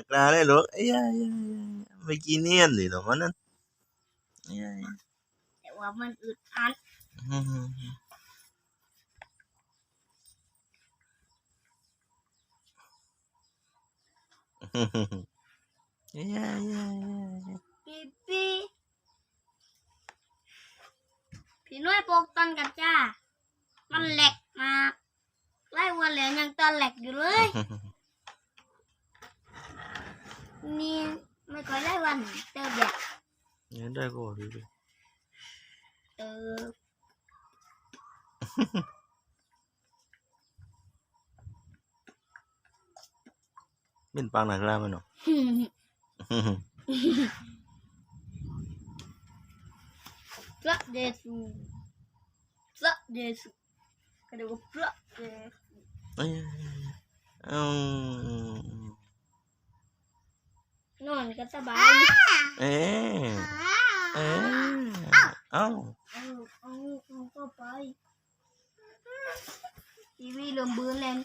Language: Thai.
นักลาเลยลูกเอ้ยยายไม่กินเนียนเลยหรอมันนั่นเอ้ยแต่ว่ามันอึดอัดเอ้ยยายยายยายพี่พี่พี่น้อยโปกตอนกันจ้า มันแหลกมากไล่วันแล้วยังตอนแหลกอยู่เลย นี่ไม่ค่อยได้วันเติมแบบเนี่ยได้ก็ดีดิเติมเป็นปางนักลามันเนาะพระเยซูพระเยซูก็เรียกว่าพระเยซูเอ้ยเอ้า นอนก็สบาย เอ๊ะเอ๊ะเอ้าเอาเอาเอาก็ไปทีวีเริ่มเบือนแล้ว